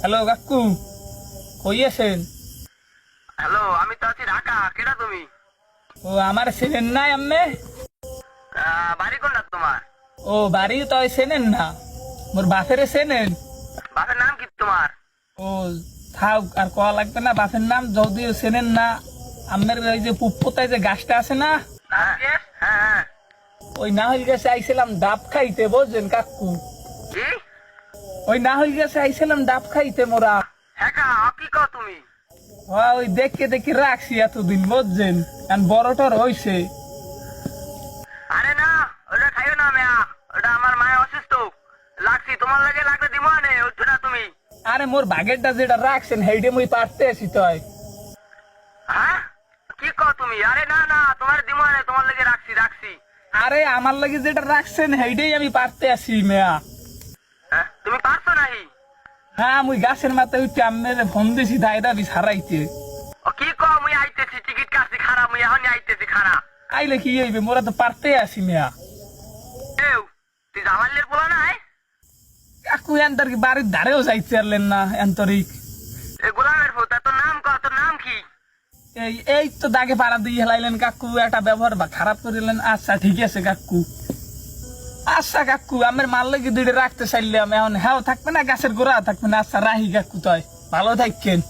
Hello কাকু। কই আছেন? হ্যালো আমি তো আছি ঢাকা। কেটা তুমি? ও আমার চেনেন না আম্মে বাড়ি কোনটা তোমার? ও বাড়ি তো চেনেন না। মোর বাপেরে চেনেন? বাপের নাম কি তোমার? ও থাক আর কয়া লাগবে না বাপের নাম যদিও চেনেন না। আম্মের ওই যে পুপ্পতায় যে গাছটা আছে না? হ্যাঁ হ্যাঁ ওই না হইল গেছে আইছিলাম ডাব খাইতে বুঝছেন কাকু? কি? ওই না হইল গেছে আইছিলাম ডাব খাইতে মোরা। হ্যাঁ কা, কি কও তুমি? হ্যাঁ, ওই দেখে দেখে রাখছি এতদিন বুঝছেন? কারণ বড়টার হইছে। আরে না ওটা খাইও না মেয়া ওটা আমার মায়ের অসুস্থ। লাগছি তোমার লাগে লাগলে দিব আনে উঠছো না তুমি। আরে মোর বাগেরটা যেটা রাখছেন হেইডে মুই পারতে আছি তয় হ্যাঁ? কি কও তুমি? আরে না না তোমার দিব আনে তোমার লাগে রাখছি রাখছি। আরে আমার লাগে যেটা রাখছেন হেইডেই আমি পারতে আছি মেয়া। তুমি পারছ নাহি? হ্যাঁ মুই গাছের মাথায় উঠে আমের ফোন দিছি ও কি কও মুই আইতেছি টিকিট কাটছি খারাপ মুই এখনই আইতেছি খারাপ আইলে কি হইবে? মোরা তো পারতে আছি মেয়া। এও তুই জামালের পোলা নাই? কাকু এন্তর কি বাড়ির ধারেও যাইতে পারলেন না এন্তরিক? এ গোলামের তোর নাম কত তোর নাম কি? এই এই তো দাগে পাড়া দিয়ে হেলাইলেন কাকু একটা ব্যবহার বা খারাপ করিলেন। আচ্ছা ঠিক আছে কাকু। আচ্ছা কাকু, আমার মাল লেগে দুইটা রাখতে চাইলাম, এখন হ্যাঁ থাকবে না, গাছের গোড়া থাকবে না। আচ্ছা রাহি কাকু, তয়। ভালো থাকেন